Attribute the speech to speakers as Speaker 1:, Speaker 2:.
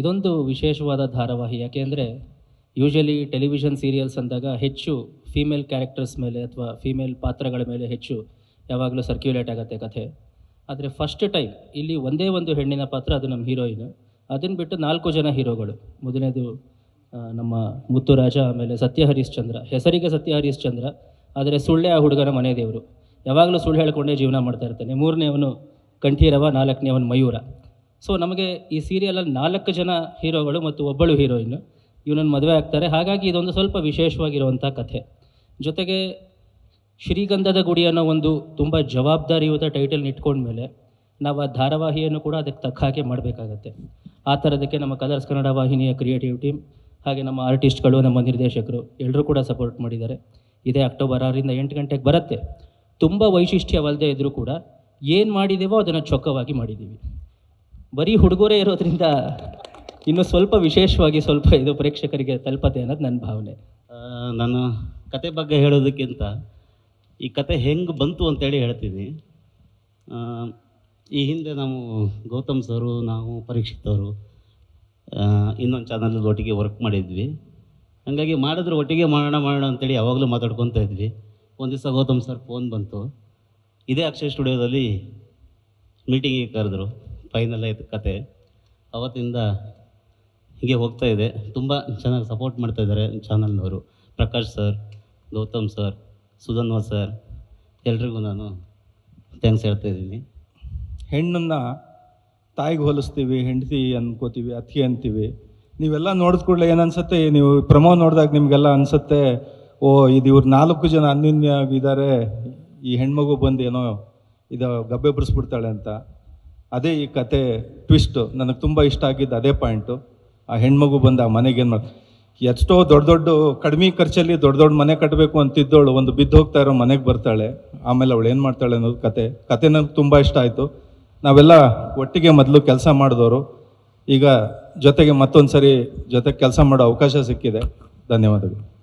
Speaker 1: ಇದೊಂದು ವಿಶೇಷವಾದ ಧಾರಾವಾಹಿ. ಯಾಕೆಂದರೆ ಯೂಶಲಿ ಟೆಲಿವಿಷನ್ ಸೀರಿಯಲ್ಸ್ ಅಂದಾಗ ಹೆಚ್ಚು ಫೀಮೇಲ್ ಕ್ಯಾರೆಕ್ಟರ್ಸ್ ಮೇಲೆ ಅಥವಾ ಫೀಮೇಲ್ ಪಾತ್ರಗಳ ಮೇಲೆ ಹೆಚ್ಚು ಯಾವಾಗಲೂ ಸರ್ಕ್ಯುಲೇಟ್ ಆಗುತ್ತೆ ಕಥೆ. ಆದರೆ ಫಸ್ಟ್ ಟೈಮ್ ಇಲ್ಲಿ ಒಂದೇ ಒಂದು ಹೆಣ್ಣಿನ ಪಾತ್ರ, ಅದು ನಮ್ಮ ಹೀರೋಯಿನ್ ಅದನ್ನು ಬಿಟ್ಟು ನಾಲ್ಕು ಜನ ಹೀರೋಗಳು. ಮೊದಲನೇದು ನಮ್ಮ ಮುತ್ತುರಾಜ, ಆಮೇಲೆ ಸತ್ಯ ಹರಿಶ್ಚಂದ್ರ ಹೆಸರಿಗೆ ಸತ್ಯ ಹರಿಶ್ಚಂದ್ರ ಆದರೆ ಸುಳ್ಳೆ ಆ ಹುಡುಗನ ಮನೆ ದೇವರು. ಯಾವಾಗಲೂ ಸುಳ್ಳು ಹೇಳ್ಕೊಂಡೇ ಜೀವನ ಮಾಡ್ತಾ ಇರ್ತಾನೆ. ಮೂರನೇ ಅವನು ಕಂಠೀರವ ನಾಲ್ಕನೇ ಅವನು ಮಯೂರ. ಸೊ ನಮಗೆ ಈ ಸೀರಿಯಲಲ್ಲಿ ನಾಲ್ಕು ಜನ ಹೀರೋಗಳು ಮತ್ತು ಒಬ್ಬಳು ಹೀರೋಯಿನ್ ಇವನನ್ನು ಮದುವೆ ಆಗ್ತಾರೆ. ಹಾಗಾಗಿ ಇದೊಂದು ಸ್ವಲ್ಪ ವಿಶೇಷವಾಗಿರುವಂಥ ಕಥೆ. ಜೊತೆಗೆ ಶ್ರೀಗಂಧದ ಗುಡಿ ಅನ್ನೋ ಒಂದು ತುಂಬ ಜವಾಬ್ದಾರಿಯುತ ಟೈಟಲ್ ಇಟ್ಕೊಂಡ್ಮೇಲೆ ನಾವು ಆ ಧಾರಾವಾಹಿಯನ್ನು ಕೂಡ ಅದಕ್ಕೆ ತಕ್ಕ ಹಾಗೆ ಮಾಡಬೇಕಾಗತ್ತೆ. ಆ ಥರದಕ್ಕೆ ನಮ್ಮ ಕಲರ್ಸ್ ಕನ್ನಡ ವಾಹಿನಿಯ ಕ್ರಿಯೇಟಿವ್ ಟೀಮ್ ಹಾಗೆ ನಮ್ಮ ಆರ್ಟಿಸ್ಟ್ಗಳು ನಮ್ಮ ನಿರ್ದೇಶಕರು ಎಲ್ಲರೂ ಕೂಡ ಸಪೋರ್ಟ್ ಮಾಡಿದ್ದಾರೆ. ಇದೇ ಅಕ್ಟೋಬರ್ ಆರರಿಂದ ಎಂಟು ಗಂಟೆಗೆ ಬರುತ್ತೆ. ತುಂಬ ವೈಶಿಷ್ಟ್ಯವಲ್ಲದೆ ಇದ್ದರೂ ಕೂಡ ಏನು ಮಾಡಿದ್ದೀವೋ ಅದನ್ನು ಚೊಕ್ಕವಾಗಿ ಮಾಡಿದ್ದೀವಿ ಬರೀ ಹುಡುಗರೇ ಇರೋದ್ರಿಂದ ಇನ್ನು ಸ್ವಲ್ಪ ವಿಶೇಷವಾಗಿ ಸ್ವಲ್ಪ ಇದು ಪ್ರೇಕ್ಷಕರಿಗೆ ತಲುಪತ್ತೆ ಅನ್ನೋದು ನನ್ನ ಭಾವನೆ.
Speaker 2: ನಾನು ಕತೆ ಬಗ್ಗೆ ಹೇಳೋದಕ್ಕಿಂತ ಈ ಕತೆ ಹೆಂಗೆ ಬಂತು ಅಂತೇಳಿ ಹೇಳ್ತೀನಿ. ಈ ಹಿಂದೆ ನಾವು ಗೌತಮ್ ಸರು, ನಾವು ಪರೀಕ್ಷಿತವರು ಇನ್ನೊಂದು ಚಾನಲಲ್ಲಿ ಒಟ್ಟಿಗೆ ವರ್ಕ್ ಮಾಡಿದ್ವಿ. ಹಾಗಾಗಿ ಮಾಡಿದ್ರೆ ಒಟ್ಟಿಗೆ ಮಾಡೋಣ ಮಾಡೋಣ ಅಂತೇಳಿ ಯಾವಾಗಲೂ ಮಾತಾಡ್ಕೊತ ಇದ್ವಿ. ಒಂದು ದಿವಸ ಗೌತಮ್ ಸರ್ ಫೋನ್ ಬಂತು. ಇದೇ ಅಕ್ಷಯ್ ಸ್ಟುಡಿಯೋದಲ್ಲಿ ಮೀಟಿಂಗಿಗೆ ಕರೆದ್ರು. ಫೈನಲ್ ಆಯಿತು ಕತೆ. ಅವತ್ತಿಂದ ಹೀಗೆ ಹೋಗ್ತಾ ಇದೆ. ತುಂಬ ಚೆನ್ನಾಗಿ ಸಪೋರ್ಟ್ ಮಾಡ್ತಾ ಇದ್ದಾರೆ ಚಾನಲ್ನವರು. Prakash sir Gautam sir Sudhanva sir ಎಲ್ರಿಗೂ ನಾನು ಥ್ಯಾಂಕ್ಸ್ ಹೇಳ್ತಾ ಇದ್ದೀನಿ.
Speaker 3: ಹೆಣ್ಣನ್ನು ತಾಯಿಗೆ ಹೋಲಿಸ್ತೀವಿ, ಹೆಂಡತಿ ಅನ್ಕೋತೀವಿ, ಅತ್ತಿಗೆ ಅಂತೀವಿ. ನೀವೆಲ್ಲ ನೋಡಿದ ಕೂಡಲೇ ಏನನ್ಸುತ್ತೆ ನೀವು ಪ್ರಮೋ ನೋಡಿದಾಗ ನಿಮಗೆಲ್ಲ ಅನಿಸುತ್ತೆ, ಓ, ಇದು ಇವ್ರು ನಾಲ್ಕು ಜನ ಅನ್ಯೋನ್ಯವಾಗಿದ್ದಾರೆ, ಈ ಹೆಣ್ಮಗು ಬಂದು ಏನೋ ಇದು ಗಬ್ಬೆ ಬಿಡಿಸ್ಬಿಡ್ತಾಳೆ ಅಂತ. ಅದೇ ಈ ಕತೆ ಟ್ವಿಸ್ಟು ನನಗೆ ತುಂಬ ಇಷ್ಟ ಆಗಿದ್ದು ಅದೇ ಪಾಯಿಂಟು ಆ ಹೆಣ್ಮಗು ಬಂದು ಆ ಮನೆಗೆ ಏನು ಮಾಡಿ ಎಷ್ಟೋ ದೊಡ್ಡ ದೊಡ್ಡ ಕಡಿಮೆ ಖರ್ಚಲ್ಲಿ ದೊಡ್ಡ ದೊಡ್ಡ ಮನೆ ಕಟ್ಟಬೇಕು ಅಂತಿದ್ದವಳು ಒಂದು ಬಿದ್ದು ಹೋಗ್ತಾ ಇರೋ ಮನೆಗೆ ಬರ್ತಾಳೆ, ಆಮೇಲೆ ಅವಳು ಏನು ಮಾಡ್ತಾಳೆ ಅನ್ನೋದು ಕತೆ. ಕತೆ ನನಗೆ ತುಂಬ ಇಷ್ಟ ಆಯಿತು. ನಾವೆಲ್ಲ ಒಟ್ಟಿಗೆ ಮೊದಲು ಕೆಲಸ ಮಾಡಿದವರು ಈಗ ಜೊತೆಗೆ ಮತ್ತೊಂದು ಸರಿ ಜೊತೆಗೆ ಕೆಲಸ ಮಾಡೋ ಅವಕಾಶ ಸಿಕ್ಕಿದೆ. ಧನ್ಯವಾದಗಳು.